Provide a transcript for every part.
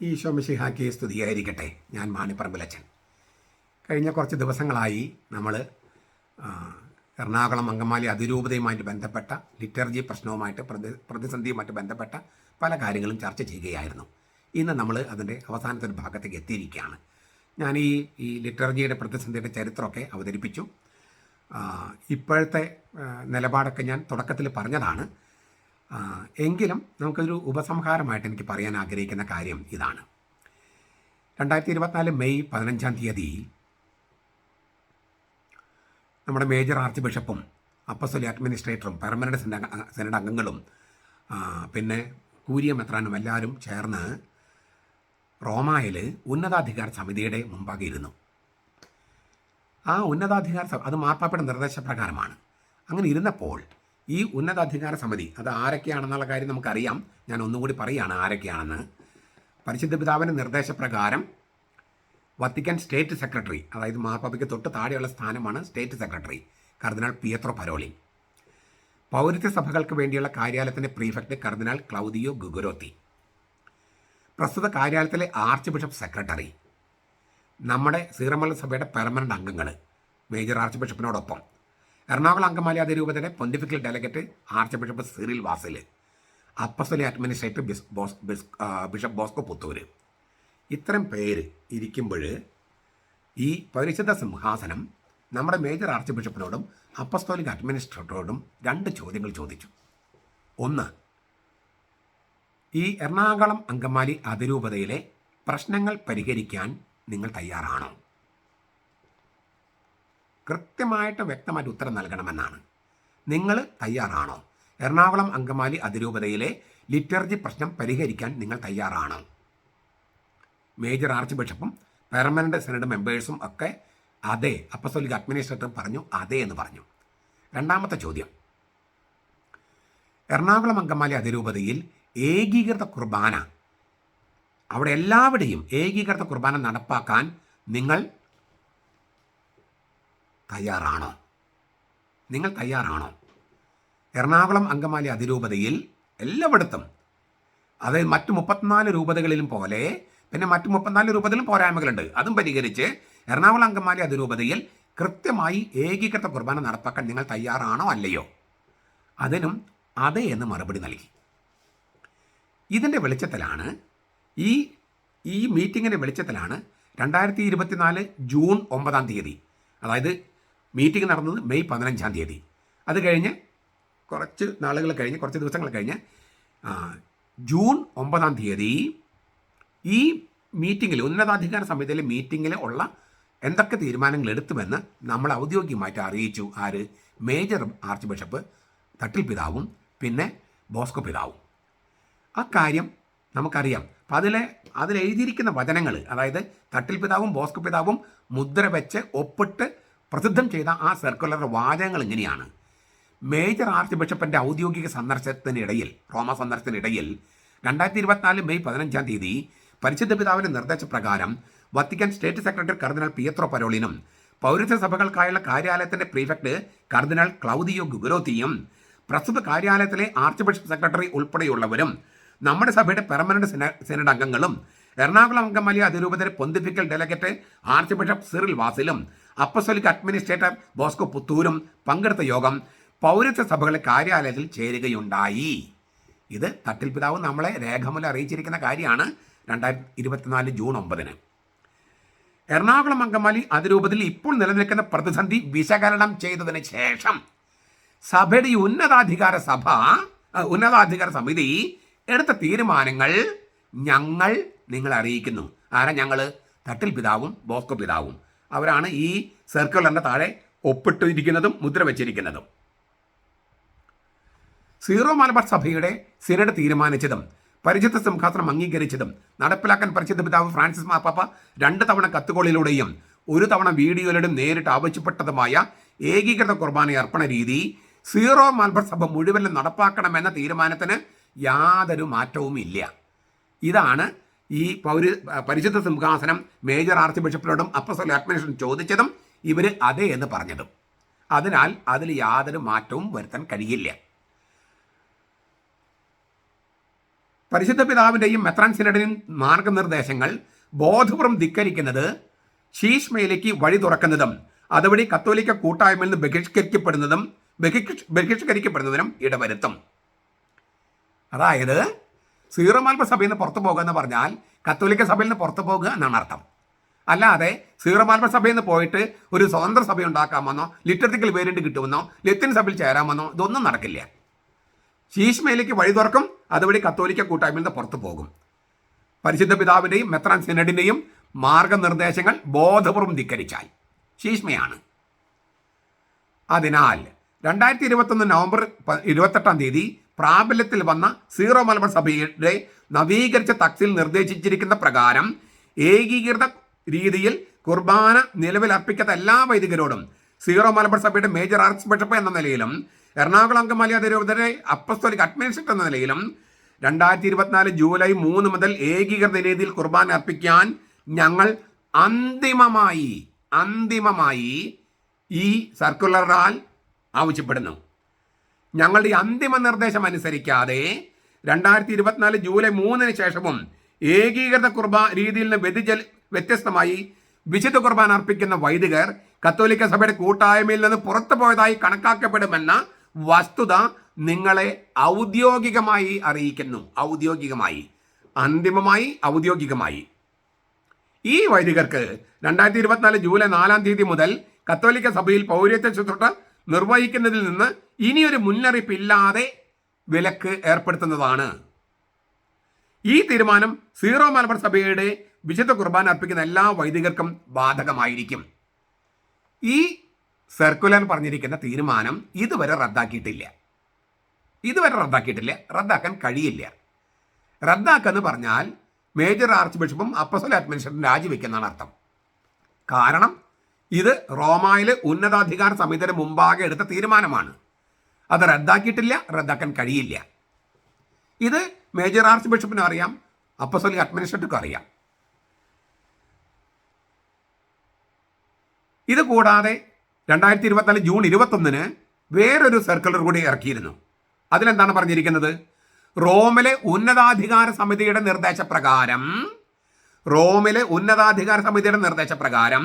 ഈശോ മിശിഹാക്കി സ്തുതിയായിരിക്കട്ടെ. ഞാൻ മാണിപ്പറമ്പിലച്ചൻ കഴിഞ്ഞ കുറച്ച് ദിവസങ്ങളായി നമ്മൾ എറണാകുളം അങ്കമാലി അതിരൂപതയുമായിട്ട് ബന്ധപ്പെട്ട ലിറ്റർജി പ്രശ്നവുമായിട്ട് പ്രതി പ്രതിസന്ധിയുമായിട്ട് ബന്ധപ്പെട്ട പല കാര്യങ്ങളും ചർച്ച ചെയ്യുകയായിരുന്നു. ഇന്ന് നമ്മൾ അതിന്റെ അവസാനത്തെ ഒരു ഭാഗത്തേക്ക് എത്തിയിരിക്കുകയാണ്. ഞാൻ ഈ ഈ ലിറ്റർജിയുടെ പ്രതിസന്ധിയുടെ ചരിത്രമൊക്കെ അവതരിപ്പിച്ചു. ഇപ്പോഴത്തെ നിലപാടൊക്കെ ഞാൻ തുടക്കത്തിൽ പറഞ്ഞതാണ്. എങ്കിലും നമുക്കൊരു ഉപസംഹാരമായിട്ട് എനിക്ക് പറയാൻ ആഗ്രഹിക്കുന്ന കാര്യം ഇതാണ്. രണ്ടായിരത്തി ഇരുപത്തിനാല് മെയ് പതിനഞ്ചാം തീയതി നമ്മുടെ മേജർ ആർച്ച് ബിഷപ്പും അപ്പസ്വലി അഡ്മിനിസ്ട്രേറ്ററും പെർമനന്റ് സെനറ്റ് അംഗങ്ങളും പിന്നെ കൂരിയ മെത്രാനും എല്ലാവരും ചേർന്ന് റോമായിൽ ഉന്നതാധികാര സമിതിയുടെ മുമ്പാകെ ഇരുന്നു ആ ഉന്നതാധികാര അത് മാർപ്പാപ്പയുടെ നിർദ്ദേശപ്രകാരമാണ്. അങ്ങനെ ഇരുന്നപ്പോൾ ഈ ഉന്നതാധികാര സമിതി അത് ആരൊക്കെയാണെന്നുള്ള കാര്യം നമുക്കറിയാം. ഞാൻ ഒന്നും കൂടി പറയുകയാണ് ആരൊക്കെയാണെന്ന്. പരിശുദ്ധ പിതാവിന്റെ നിർദ്ദേശപ്രകാരം വത്തിക്കാൻ സ്റ്റേറ്റ് സെക്രട്ടറി അതായത് മാർപ്പാപ്പയ്ക്ക് തൊട്ട് താഴെയുള്ള സ്ഥാനമാണ് state secretary cardinal Pietro Parolin. പൗരത്വ സഭകൾക്ക് വേണ്ടിയുള്ള കാര്യാലയത്തിന്റെ പ്രീഫെക്ട് കർദിനാൾ ക്ലൗദിയോ ഗുഗുരോത്തി. പ്രസ്തുത കാര്യാലയത്തിലെ ആർച്ച് ബിഷപ്പ് സെക്രട്ടറി. നമ്മുടെ സീറമല സഭയുടെ പെർമനന്റ് അംഗങ്ങൾ മേജർ ആർച്ച് ബിഷപ്പിനോടൊപ്പം. എറണാകുളം അങ്കമാലി അതിരൂപതയുടെ pontifical delegate archbishop Cyril Vasil apostolic administrator ബിസ് ബോസ് ബിസ് ബിഷപ്പ് ബോസ്കോ പുത്തൂര്. ഇത്തരം പേര് ഇരിക്കുമ്പോൾ ഈ പരിശുദ്ധ സിംഹാസനം നമ്മുടെ മേജർ ആർച്ച് ബിഷപ്പിനോടും അപ്പസ്തോലിക് അഡ്മിനിസ്ട്രേറ്ററോടും രണ്ട് ചോദ്യങ്ങൾ ചോദിച്ചു. ഒന്ന് ഈ എറണാകുളം അങ്കമാലി അതിരൂപതയിലെ പ്രശ്നങ്ങൾ പരിഹരിക്കാൻ നിങ്ങൾ തയ്യാറാണോ? കൃത്യമായിട്ട് വ്യക്തമായിട്ട് ഉത്തരം നൽകണമെന്നാണ്. നിങ്ങൾ തയ്യാറാണോ? എറണാകുളം അങ്കമാലി അതിരൂപതയിലെ ലിറ്റർജി പ്രശ്നം പരിഹരിക്കാൻ നിങ്ങൾ തയ്യാറാണോ? മേജർ ആർച്ച് ബിഷപ്പും പെർമനന്റ് സെനറ്റ് മെമ്പേഴ്സും ഒക്കെ അതെ അപ്പസോലിക് അഡ്മിനിസ്ട്രേറ്റർ പറഞ്ഞു അതെ എന്ന് പറഞ്ഞു. രണ്ടാമത്തെ ചോദ്യം. എറണാകുളം അങ്കമാലി അതിരൂപതയിൽ ഏകീകൃത കുർബാന അവിടെ എല്ലാവിടെയും ഏകീകൃത കുർബാന നടപ്പാക്കാൻ നിങ്ങൾ തയ്യാറാണോ? നിങ്ങൾ തയ്യാറാണോ? എറണാകുളം അങ്കമാലി അതിരൂപതയിൽ എല്ലായിടത്തും. അതായത് മറ്റു മുപ്പത്തിനാല് രൂപതകളിലും പോലെ പിന്നെ മറ്റു മുപ്പത്തിനാല് രൂപതയിലും പോരായ്മകളുണ്ട്. അതും പരിഹരിച്ച് എറണാകുളം അങ്കമാലി അതിരൂപതയിൽ കൃത്യമായി ഏകീകൃത കുർബാന നടപ്പാക്കാൻ നിങ്ങൾ തയ്യാറാണോ അല്ലയോ? അതിനും അതെ എന്ന് മറുപടി നൽകി. ഇതിന്റെ വെളിച്ചത്തിലാണ് ഈ ഈ മീറ്റിങ്ങിന്റെ വെളിച്ചത്തിലാണ് രണ്ടായിരത്തി ഇരുപത്തിനാല് ജൂൺ ഒമ്പതാം തീയതി. അതായത് മീറ്റിംഗ് നടന്നത് മെയ് പതിനഞ്ചാം തീയതി. അത് കഴിഞ്ഞ് കുറച്ച് നാളുകൾ കഴിഞ്ഞ് കുറച്ച് ദിവസങ്ങൾ കഴിഞ്ഞ് ജൂൺ ഒമ്പതാം തീയതി ഈ മീറ്റിങ്ങിൽ ഉന്നതാധികാര സമിതിയിലെ മീറ്റിങ്ങിൽ ഉള്ള എന്തൊക്കെ തീരുമാനങ്ങൾ എടുത്തുമെന്ന് നമ്മൾ ഔദ്യോഗികമായിട്ട് അറിയിച്ചു. ആര്? മേജർ ആർച്ച് ബിഷപ്പ് തട്ടിൽ പിതാവും പിന്നെ ബോസ്കോ പിതാവും. ആ കാര്യം നമുക്കറിയാം. അപ്പം അതിലെ അതിലെഴുതിയിരിക്കുന്ന വചനങ്ങൾ അതായത് തട്ടിൽ പിതാവും ബോസ്കോ പിതാവും മുദ്ര വെച്ച് ഒപ്പിട്ട് പ്രസിദ്ധം ചെയ്ത ആ സർക്കുലർ വാചകങ്ങൾ ഇങ്ങനെയാണ്. മേജർ ആർച്ച് ബിഷപ്പിന്റെ ഔദ്യോഗിക സന്ദർശനത്തിനിടയിൽ റോമ സന്ദർശനത്തിനിടയിൽ രണ്ടായിരത്തി ഇരുപത്തിനാല് മെയ് പതിനഞ്ചാം തീയതി പരിശുദ്ധ പിതാവിന്റെ നിർദ്ദേശപ്രകാരം Vatican state secretary cardinal Pietro പരോളിനും പൗരത്വ സഭകൾക്കായുള്ള കാര്യാലയത്തിന്റെ പ്രീഫെക്ട് കർദിനാൾ ക്ലൗദിയോ ഗുഗുരോത്തിയും പ്രസ്തുത കാര്യാലയത്തിലെ ആർച്ച് ബിഷപ്പ് സെക്രട്ടറി ഉൾപ്പെടെയുള്ളവരും നമ്മുടെ സഭയുടെ പെർമനന്റ് സെനറ്റ് അംഗങ്ങളും എറണാകുളം അംഗമലി അതിരൂപതയുടെ pontifical delegate archbishop Cyril വാസിലും അപ്പസോലിക് അഡ്മിനിസ്ട്രേറ്റർ ബോസ്കോ പുത്തൂരും പങ്കെടുത്ത യോഗം പൗരത്വ സഭകളുടെ കാര്യാലയത്തിൽ ചേരുകയുണ്ടായി. ഇത് തട്ടിൽ പിതാവ് നമ്മളെ രേഖമൂലം അറിയിച്ചിരിക്കുന്ന കാര്യമാണ് രണ്ടായിരത്തി ഇരുപത്തിനാല് ജൂൺ ഒമ്പതിന്. എറണാകുളം അങ്കമാലി അതിരൂപത്തിൽ ഇപ്പോൾ നിലനിൽക്കുന്ന പ്രതിസന്ധി വിശകലനം ചെയ്തതിന് ശേഷം സഭയുടെ ഉന്നതാധികാര സഭ ഉന്നതാധികാര സമിതി എടുത്ത തീരുമാനങ്ങൾ ഞങ്ങൾ നിങ്ങളെ അറിയിക്കുന്നു. ആരാ ഞങ്ങൾ തട്ടിൽ പിതാവും ബോസ്കോ പിതാവും. അവരാണ് ഈ സർക്കിളിന്റെ താഴെ ഒപ്പിട്ടിരിക്കുന്നതും മുദ്ര വച്ചിരിക്കുന്നതും. സീറോ മലബാർ സഭയുടെ സിനഡ് തീരുമാനിച്ചതും പരിചിത സിംഹാസനം അംഗീകരിച്ചതും നടപ്പിലാക്കാൻ പരിചിത പിതാവ് ഫ്രാൻസിസ് മാപ്പാപ്പ രണ്ട് തവണ കത്തുകളിലൂടെയും ഒരു തവണ വീഡിയോയിലൂടെയും നേരിട്ട് ആവശ്യപ്പെട്ടതുമായ ഏകീകൃത കുർബാന അർപ്പണ രീതി സീറോ മലബാർ സഭ മുഴുവനും നടപ്പാക്കണമെന്ന തീരുമാനത്തിന് യാതൊരു മാറ്റവും ഇല്ല ഇതാണ് ഈ പൗര പരിശുദ്ധ സിംഹാസനം മേജർ ആർച്ച് ബിഷപ്പിനോടും അപ്പസൽ അഡ്മിനിഷൻ ചോദിച്ചതും ഇവർ അതെ എന്ന് പറഞ്ഞതും. അതിനാൽ അതിൽ യാതൊരു മാറ്റവും വരുത്താൻ കഴിയില്ല. പരിശുദ്ധ പിതാവിന്റെയും മെത്രാൻ സിനഡിനും മാർഗനിർദ്ദേശങ്ങൾ ബോധപുറം ധിക്കരിക്കുന്നത് ശീഷ്മയിലേക്ക് വഴി തുറക്കുന്നതും അതുവഴി കത്തോലിക്ക കൂട്ടായ്മയിൽ നിന്ന് ബഹിഷ്കരിക്കപ്പെടുന്നതും ബഹിഷ് ബഹിഷ്കരിക്കപ്പെടുന്നതിനും ഇടവരുത്തും. അതായത് സീറോ സഭയിൽ നിന്ന് പുറത്തു പോകുക എന്ന് പറഞ്ഞാൽ കത്തോലിക്ക സഭയിൽ നിന്ന് പുറത്തു പോകുക എന്നാണ് അർത്ഥം. അല്ലാതെ സീറോ സഭയിൽ നിന്ന് പോയിട്ട് ഒരു സ്വതന്ത്ര സഭ ഉണ്ടാക്കാമെന്നോ ലിറ്റർത്തിക്കൽ വേരിയന്റ് കിട്ടുമെന്നോ ലത്തിൻ സഭയിൽ ചേരാമെന്നോ ഇതൊന്നും നടക്കില്ല. ശീഷ്മയിലേക്ക് വഴി തുറക്കും അതുവഴി കത്തോലിക്ക കൂട്ടായ്മയിൽ നിന്ന് പുറത്തു പോകും. പരിശുദ്ധ പിതാവിന്റെയും മെത്രാൻ സിനഡിന്റെയും മാർഗനിർദ്ദേശങ്ങൾ ബോധപൂർവം ധിക്കരിച്ചാൽ ശീഷ്മയാണ് അതിനാൽ രണ്ടായിരത്തി ഇരുപത്തൊന്ന് നവംബർ ഇരുപത്തെട്ടാം തീയതി പ്രാബല്യത്തിൽ വന്ന സീറോ മലബാർ സഭയുടെ നവീകരിച്ച തക്സിൽ നിർദ്ദേശിച്ചിരിക്കുന്ന പ്രകാരം ഏകീകൃത രീതിയിൽ കുർബാന നിലവിൽ അർപ്പിക്കാത്ത എല്ലാ വൈദികരോടും സീറോ മലബാർ സഭയുടെ മേജർ ആർച്ച് ബിഷപ്പ് എന്ന നിലയിലും എറണാകുളം അങ്കമാലി അതിരൂപതയുടെ അപ്പസ്തോലിക് അഡ്മിനിസ്ട്രേറ്റർ എന്ന നിലയിലും രണ്ടായിരത്തി ഇരുപത്തിനാല് ജൂലൈ മൂന്ന് മുതൽ ഏകീകൃത രീതിയിൽ കുർബാന അർപ്പിക്കാൻ ഞങ്ങൾ അന്തിമമായി അന്തിമമായി ഈ സർക്കുലറാൽ ആവശ്യപ്പെടുന്നു. ഞങ്ങളുടെ അന്തിമ നിർദ്ദേശം അനുസരിക്കാതെ രണ്ടായിരത്തി ഇരുപത്തിനാല് ജൂലൈ മൂന്നിന് ശേഷവും ഏകീകൃത കുർബാ രീതിയിൽ നിന്ന് വ്യതിചൽ വ്യത്യസ്തമായി വിശുദ്ധ കുർബാന അർപ്പിക്കുന്ന വൈദികർ കത്തോലിക്ക സഭയുടെ കൂട്ടായ്മയിൽ നിന്ന് പുറത്തു പോയതായി കണക്കാക്കപ്പെടുമെന്ന വസ്തുത നിങ്ങളെ ഔദ്യോഗികമായി അറിയിക്കുന്നു. ഔദ്യോഗികമായി. അന്തിമമായി ഔദ്യോഗികമായി. ഈ വൈദികർക്ക് രണ്ടായിരത്തി ഇരുപത്തിനാല് ജൂലൈ നാലാം തീയതി മുതൽ കത്തോലിക്ക സഭയിൽ പൗരത്വ ശുശ്രൂഷ നിർവഹിക്കുന്നതിൽ നിന്ന് ഇനിയൊരു മുന്നറിയിപ്പില്ലാതെ വിലക്ക് ഏർപ്പെടുത്തുന്നതാണ്. ഈ തീരുമാനം സീറോ മലബാർ സഭയുടെ വിശുദ്ധ കുർബാന അർപ്പിക്കുന്ന എല്ലാ വൈദികർക്കും ബാധകമായിരിക്കും. ഈ സർക്കുലർ പറഞ്ഞിരിക്കുന്ന തീരുമാനം ഇതുവരെ റദ്ദാക്കിയിട്ടില്ല. ഇതുവരെ റദ്ദാക്കിയിട്ടില്ല. റദ്ദാക്കാൻ കഴിയില്ല. റദ്ദാക്കെന്ന് പറഞ്ഞാൽ മേജർ ആർച്ച് ബിഷപ്പും അപ്പസൽ അഡ്മിനിസ്ട്രേറ്ററും രാജിവെക്കുന്നതാണ് അർത്ഥം. കാരണം ഇത് റോമായിലെ ഉന്നതാധികാര സമിതിയുടെ മുമ്പാകെ എടുത്ത തീരുമാനമാണ്. അത് റദ്ദാക്കിയിട്ടില്ല റദ്ദാക്കാൻ കഴിയില്ല. ഇത് മേജർ ആർച്ച് ബിഷപ്പിനും അറിയാം അപ്പസോലിക് അഡ്മിനിസ്ട്രേറ്റർക്കും അറിയാം. ഇത് കൂടാതെ രണ്ടായിരത്തി ഇരുപത്തിനാല് ജൂൺ ഇരുപത്തൊന്നിന് വേറൊരു സർക്കുലർ കൂടി ഇറക്കിയിരുന്നു. അതിലെന്താണ് പറഞ്ഞിരിക്കുന്നത്? റോമിലെ ഉന്നതാധികാര സമിതിയുടെ നിർദ്ദേശപ്രകാരം റോമിലെ ഉന്നതാധികാര സമിതിയുടെ നിർദ്ദേശപ്രകാരം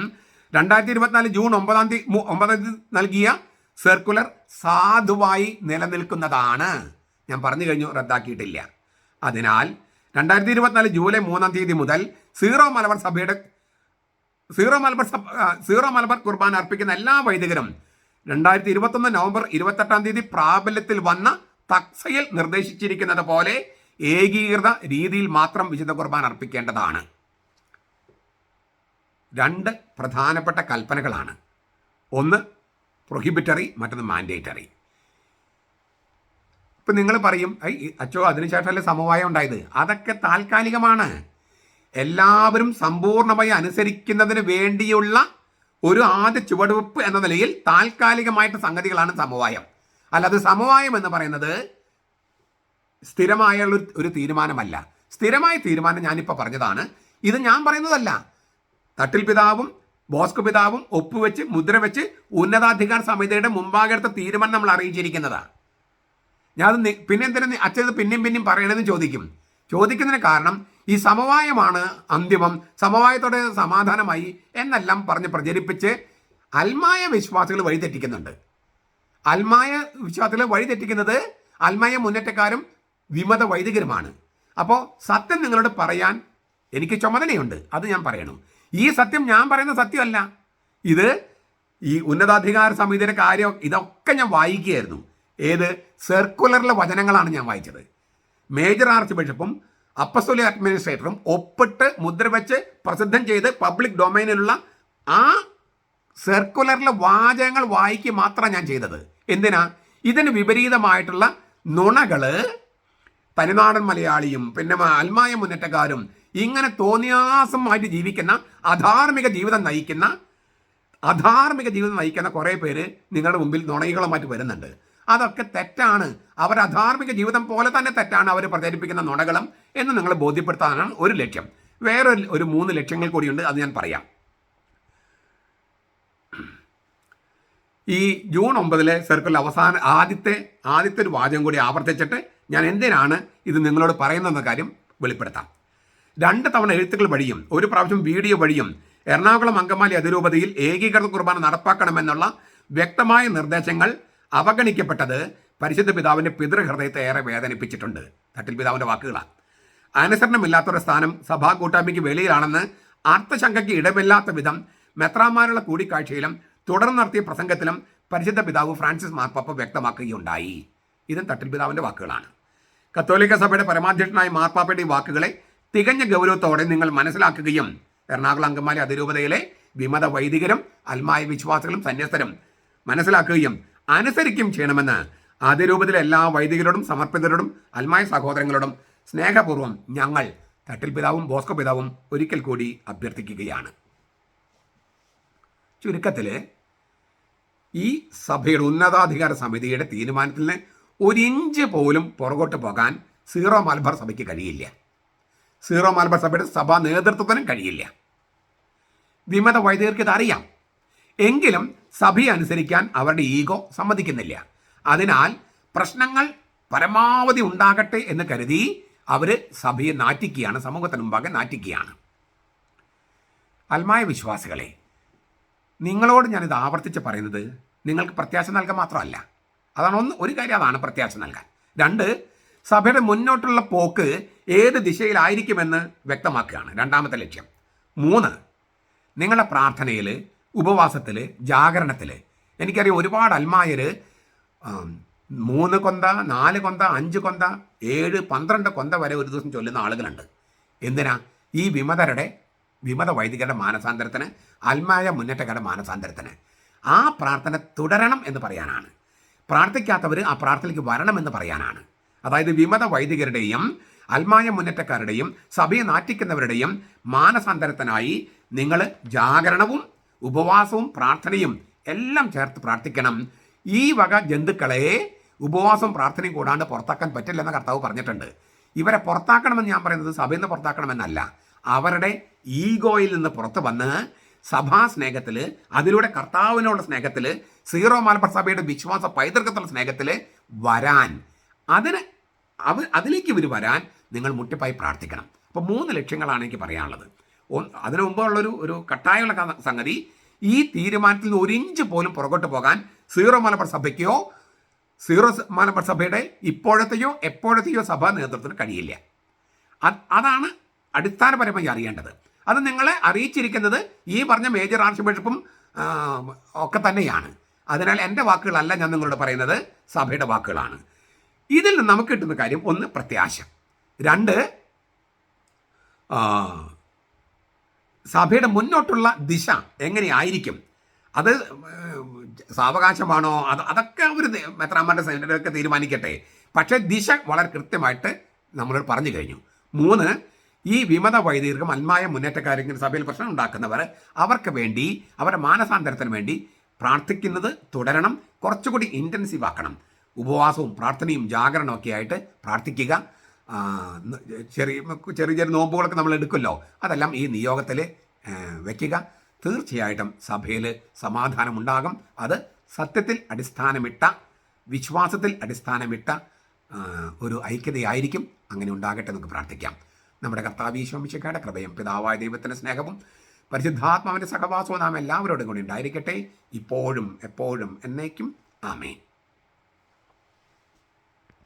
രണ്ടായിരത്തി ഇരുപത്തിനാല് ജൂൺ ഒമ്പതാം തീയതി ഒമ്പതാം തീയതി നൽകിയ സർക്കുലർ സാധുവായി നിലനിൽക്കുന്നതാണ്. ഞാൻ പറഞ്ഞു കഴിഞ്ഞു റദ്ദാക്കിയിട്ടില്ല. അതിനാൽ രണ്ടായിരത്തി ഇരുപത്തിനാല് ജൂലൈ മൂന്നാം തീയതി മുതൽ സീറോ മലബാർ സഭയുടെ സീറോ മലബാർ സഭ സീറോ മലബാർ കുർബാന അർപ്പിക്കുന്ന എല്ലാ വൈദികരും രണ്ടായിരത്തി ഇരുപത്തൊന്ന് നവംബർ ഇരുപത്തെട്ടാം തീയതി പ്രാബല്യത്തിൽ വന്ന തക്സയിൽ നിർദ്ദേശിച്ചിരിക്കുന്നത് പോലെ ഏകീകൃത രീതിയിൽ മാത്രം വിശുദ്ധ കുർബാന അർപ്പിക്കേണ്ടതാണ്. രണ്ട് പ്രധാനപ്പെട്ട കൽപ്പനകളാണ്. ഒന്ന് പ്രൊഹിബിറ്ററി മറ്റൊന്ന് മാൻഡേറ്ററി ഇപ്പം നിങ്ങൾ പറയും ഐ അച്ചോ അതിനുശേഷമല്ലേ സമവായം ഉണ്ടായത്? അതൊക്കെ താൽക്കാലികമാണ്. എല്ലാവരും സമ്പൂർണമായി അനുസരിക്കുന്നതിന് വേണ്ടിയുള്ള ഒരു ആദ്യ ചുവടുവെപ്പ് എന്ന നിലയിൽ താൽക്കാലികമായിട്ട് സംഗതികളാണ് സമവായം. അല്ലാതെ സമവായം എന്ന് പറയുന്നത് സ്ഥിരമായ ഒരു തീരുമാനമല്ല. സ്ഥിരമായ തീരുമാനം ഞാനിപ്പോൾ പറഞ്ഞതാണ്. ഇത് ഞാൻ പറയുന്നതല്ല. തട്ടിൽ പിതാവും ബോസ്കോ പിതാവും ഒപ്പുവെച്ച് മുദ്ര വെച്ച് ഉന്നതാധികാര സമിതിയുടെ മുമ്പാകെ എടുത്ത തീരുമാനം നമ്മൾ അറിയിച്ചിരിക്കുന്നതാണ് ഞാൻ പിന്നെ എന്തിനാ അച്ഛനത് പിന്നെയും പിന്നെയും പറയണമെന്ന് ചോദിക്കും. ചോദിക്കുന്നതിന് കാരണം ഈ സമവായമാണ് അന്തിമം സമവായത്തോടെ സമാധാനമായി എന്നെല്ലാം പറഞ്ഞ് പ്രചരിപ്പിച്ച് അൽമായ വിശ്വാസികൾ വഴിതെറ്റിക്കുന്നുണ്ട് അൽമായ വിശ്വാസികൾ വഴിതെറ്റിക്കുന്നത് അൽമായ മുന്നേറ്റക്കാരും വിമത വൈദികരുമാണ്. അപ്പോൾ സത്യം നിങ്ങളോട് പറയാൻ എനിക്ക് ചുമതലയുണ്ട്. അത് ഞാൻ പറയണം. ഈ സത്യം ഞാൻ പറയുന്ന സത്യമല്ല. ഇത് ഈ ഉന്നതാധികാര സമിതിയുടെ കാര്യം ഇതൊക്കെ ഞാൻ വായിക്കുകയായിരുന്നു. ഏത്? സർക്കുലറിലെ വചനങ്ങളാണ് ഞാൻ വായിച്ചത്. മേജർ ആർച്ച് ബിഷപ്പും അപ്പസ്തോലിക് അഡ്മിനിസ്ട്രേറ്ററും ഒപ്പിട്ട് മുദ്ര വെച്ച് പ്രസിദ്ധം ചെയ്ത് പബ്ലിക് ഡൊമൈനിലുള്ള ആ സർക്കുലറിലെ വാചകങ്ങൾ വായിക്കുക മാത്രമാണ് ഞാൻ ചെയ്തത്. എന്തിനാ? ഇതിന് വിപരീതമായിട്ടുള്ള നുണകൾ തനിനാടൻ മലയാളിയും പിന്നെ അൽമായ മുന്നേറ്റക്കാരും ഇങ്ങനെ തോന്നിയാസമായിട്ട് ജീവിക്കുന്ന അധാർമിക ജീവിതം നയിക്കുന്ന അധാർമിക ജീവിതം നയിക്കുന്ന കുറേ പേര് നിങ്ങളുടെ മുമ്പിൽ നുണകളുമായിട്ട് വരുന്നുണ്ട്. അതൊക്കെ തെറ്റാണ്. അവർ അധാർമിക ജീവിതം പോലെ തന്നെ തെറ്റാണ് അവർ പ്രചരിപ്പിക്കുന്ന നുണകളും എന്ന് നിങ്ങൾ ബോധ്യപ്പെടുത്താനാണ് ഒരു ലക്ഷ്യം. വേറെ ഒരു മൂന്ന് ലക്ഷ്യങ്ങൾ കൂടിയുണ്ട് അത് ഞാൻ പറയാം. ഈ ജൂൺ ഒമ്പതിലെ സർക്കിൾ അവസാന ആദ്യത്തെ ആദ്യത്തെ ഒരു വാചകം കൂടി ആവർത്തിച്ചിട്ട് ഞാൻ എന്തിനാണ് ഇത് നിങ്ങളോട് പറയുന്നതെന്ന കാര്യം വെളിപ്പെടുത്താം. രണ്ട് തവണ എഴുത്തുകൾ വഴിയും ഒരു പ്രാവശ്യം വീഡിയോ വഴിയും എറണാകുളം അങ്കമാലി അതിരൂപതയിൽ ഏകീകൃത കുർബാന നടപ്പാക്കണമെന്നുള്ള വ്യക്തമായ നിർദ്ദേശങ്ങൾ അവഗണിക്കപ്പെട്ടത് പരിശുദ്ധ പിതാവിന്റെ പിതൃഹൃദയത്തെ ഏറെ വേദനിപ്പിച്ചിട്ടുണ്ട്. തട്ടിൽ പിതാവിന്റെ വാക്കുകളാണ് അനുസരണമില്ലാത്തൊരു സ്ഥാനം സഭാ കൂട്ടായ്മയ്ക്ക് വെളിയിലാണെന്ന് അർത്ഥശങ്കയ്ക്ക് ഇടമില്ലാത്ത വിധം മെത്രാമാരുള്ള കൂടിക്കാഴ്ചയിലും തുടർന്ന് നടത്തിയ പ്രസംഗത്തിലും പരിശുദ്ധ പിതാവ് ഫ്രാൻസിസ് മാർപ്പാപ്പ വ്യക്തമാക്കുകയുണ്ടായി. ഇതും തട്ടിൽ പിതാവിന്റെ വാക്കുകളാണ്. കത്തോലിക്ക സഭയുടെ പരമാധ്യക്ഷനായ മാർപ്പാപ്പയുടെ വാക്കുകളെ തികഞ്ഞ ഗൗരവത്തോടെ നിങ്ങൾ മനസ്സിലാക്കുകയും എറണാകുളം അങ്കമാലി അതിരൂപതയിലെ വിമത വൈദികരും അൽമായ വിശ്വാസികളും സന്യസ്തരും മനസ്സിലാക്കുകയും അനുസരിക്കുകയും ചെയ്യണമെന്ന് അതിരൂപതയിലെ എല്ലാ വൈദികരോടും സമർപ്പിതരോടും അൽമായ സഹോദരങ്ങളോടും സ്നേഹപൂർവം ഞങ്ങൾ തട്ടിൽ പിതാവും ബോസ്കോ പിതാവും ഒരിക്കൽ കൂടി അഭ്യർത്ഥിക്കുകയാണ്. ചുരുക്കത്തിൽ ഈ സഭയുടെ ഉന്നതാധികാര സമിതിയുടെ തീരുമാനത്തിന് ഒരിഞ്ച് പോലും പുറകോട്ട് പോകാൻ സീറോ മലബാർ സഭയ്ക്ക് കഴിയില്ല. സീറോ മലബാർ സഭയുടെ സഭാ നേതൃത്വത്തിനും കഴിയില്ല. വിമത വൈദികർക്ക് അറിയാം എങ്കിലും സഭയെ അനുസരിക്കാൻ അവരുടെ ഈഗോ സമ്മതിക്കുന്നില്ല. അതിനാൽ പ്രശ്നങ്ങൾ പരമാവധി ഉണ്ടാകട്ടെ എന്ന് കരുതി അവർ സഭയെ നാറ്റിക്കുകയാണ് സമൂഹത്തിന് മുമ്പാകെ നാറ്റിക്കുകയാണ്. അൽമായ വിശ്വാസികളെ നിങ്ങളോട് ഞാനിത് ആവർത്തിച്ച് പറയുന്നത് നിങ്ങൾക്ക് പ്രത്യാശ നൽകാൻ മാത്രമല്ല. അതാണ് ഒന്ന് ഒരു കാര്യം അതാണ് പ്രത്യാശ നൽകാൻ. രണ്ട് സഭയുടെ മുന്നോട്ടുള്ള പോക്ക് ഏത് ദിശയിലായിരിക്കുമെന്ന് വ്യക്തമാക്കുകയാണ്. രണ്ടാമത്തെ ലക്ഷ്യം. മൂന്ന് നിങ്ങളുടെ പ്രാർത്ഥനയിൽ ഉപവാസത്തിൽ ജാഗരണത്തിൽ എനിക്കറിയാം ഒരുപാട് അൽമായർ മൂന്ന് കൊന്ത നാല് കൊന്ത അഞ്ച് കൊന്ത ഏഴ് പന്ത്രണ്ട് കൊന്ത വരെ ഒരു ദിവസം ചൊല്ലുന്ന ആളുകളുണ്ട്. എന്തിനാ? ഈ വിമതരുടെ വിമത വൈദികരുടെ മാനസാന്തരത്തിന് അൽമായ മുന്നേറ്റക്കാരുടെ മാനസാന്തരത്തിന്. ആ പ്രാർത്ഥന തുടരണം എന്ന് പറയാനാണ്. പ്രാർത്ഥിക്കാത്തവർ ആ പ്രാർത്ഥനയ്ക്ക് വരണമെന്ന് പറയാനാണ്. അതായത് വിമത വൈദികരുടെയും അൽമായ മുന്നേറ്റക്കാരുടെയും സഭയെ നാറ്റിക്കുന്നവരുടെയും മാനസാന്തരത്തിനായി നിങ്ങൾ ജാഗരണവും ഉപവാസവും പ്രാർത്ഥനയും എല്ലാം ചേർത്ത് പ്രാർത്ഥിക്കണം. ഈ വക ജന്തുക്കളെ ഉപവാസവും പ്രാർത്ഥനയും കൂടാണ്ട് പുറത്താക്കാൻ പറ്റില്ലെന്ന് കർത്താവ് പറഞ്ഞിട്ടുണ്ട്. ഇവരെ പുറത്താക്കണമെന്ന് ഞാൻ പറയുന്നത് സഭയിൽ നിന്ന് പുറത്താക്കണമെന്നല്ല. അവരുടെ ഈഗോയിൽ നിന്ന് പുറത്ത് വന്ന് സഭാ സ്നേഹത്തിൽ അതിലൂടെ കർത്താവിനുള്ള സ്നേഹത്തിൽ സീറോ മലബാർ സഭയുടെ വിശ്വാസ പൈതൃകത്തിലുള്ള സ്നേഹത്തിൽ വരാൻ. അതിന് അവ അതിലേക്ക് ഇവർ വരാൻ നിങ്ങൾ മുട്ടിപ്പായി പ്രാർത്ഥിക്കണം. അപ്പോൾ മൂന്ന് ലക്ഷ്യങ്ങളാണ് എനിക്ക് പറയാനുള്ളത്. അതിനു മുമ്പുള്ളൊരു ഒരു കട്ടായുള്ള സംഗതി ഈ തീരുമാനത്തിൽ നിന്ന് ഒരു ഇഞ്ച് പോലും പുറകോട്ട് പോകാൻ സീറോ മലബാർ സഭയ്ക്കോ സീറോ മലബാർ സഭയുടെ ഇപ്പോഴത്തെയോ എപ്പോഴത്തെയോ സഭാ നേതൃത്വത്തിന് കഴിയില്ല. അത് അതാണ് അടിസ്ഥാനപരമായി അറിയേണ്ടത്. അത് നിങ്ങളെ അറിയിച്ചിരിക്കുന്നത് ഈ പറഞ്ഞ മേജർ ആർച്ച് ബിഷപ്പും ഒക്കെ തന്നെയാണ്. അതിനാൽ എന്റെ വാക്കുകളല്ല ഞാൻ നിങ്ങളോട് പറയുന്നത് സഭയുടെ വാക്കുകളാണ്. ഇതിൽ നമുക്ക് കിട്ടുന്ന കാര്യം ഒന്ന് പ്രത്യാശ. രണ്ട് സഭയുടെ മുന്നോട്ടുള്ള ദിശ എങ്ങനെയായിരിക്കും? അത് സാവകാശമാണോ? അത് അതൊക്കെ ഒരു മെത്രാമാരുടെ സെനറ്റൊക്കെ തീരുമാനിക്കട്ടെ. പക്ഷേ ദിശ വളരെ കൃത്യമായിട്ട് നമ്മൾ പറഞ്ഞു കഴിഞ്ഞു. മൂന്ന് ഈ വിമത വൈദികർക്കും അന്മായ മുന്നേറ്റക്കാരെങ്കിലും സഭയിൽ പ്രശ്നം ഉണ്ടാക്കുന്നവർ അവർക്ക് വേണ്ടി അവരുടെ മാനസാന്തരത്തിന് വേണ്ടി പ്രാർത്ഥിക്കുന്നത് തുടരണം. കുറച്ചുകൂടി ഇന്റൻസീവ് ആക്കണം. ഉപവാസവും പ്രാർത്ഥനയും ജാഗരണവും ഒക്കെ ആയിട്ട് പ്രാർത്ഥിക്കുക. ചെറിയ ചെറിയ ചെറിയ നോമ്പുകളൊക്കെ നമ്മൾ എടുക്കുമല്ലോ. അതെല്ലാം ഈ നിയോഗത്തിൽ വയ്ക്കുക തീർച്ചയായിട്ടും സഭയിൽ സമാധാനമുണ്ടാകും. അത് സത്യത്തിൽ അടിസ്ഥാനമിട്ട വിശ്വാസത്തിൽ അടിസ്ഥാനമിട്ട ഒരു ഐക്യതയായിരിക്കും. അങ്ങനെ ഉണ്ടാകട്ടെ നമുക്ക് പ്രാർത്ഥിക്കാം. നമ്മുടെ കർത്താവീശ്വമിശക്കയുടെ കൃപയും പിതാവായ ദൈവത്തിന്റെ സ്നേഹവും പരിശുദ്ധാത്മാവിന്റെ സഹവാസവും നാം എല്ലാവരോടും കൂടി ഉണ്ടായിരിക്കട്ടെ. ഇപ്പോഴും എപ്പോഴും എന്നേക്കും. ആമേൻ.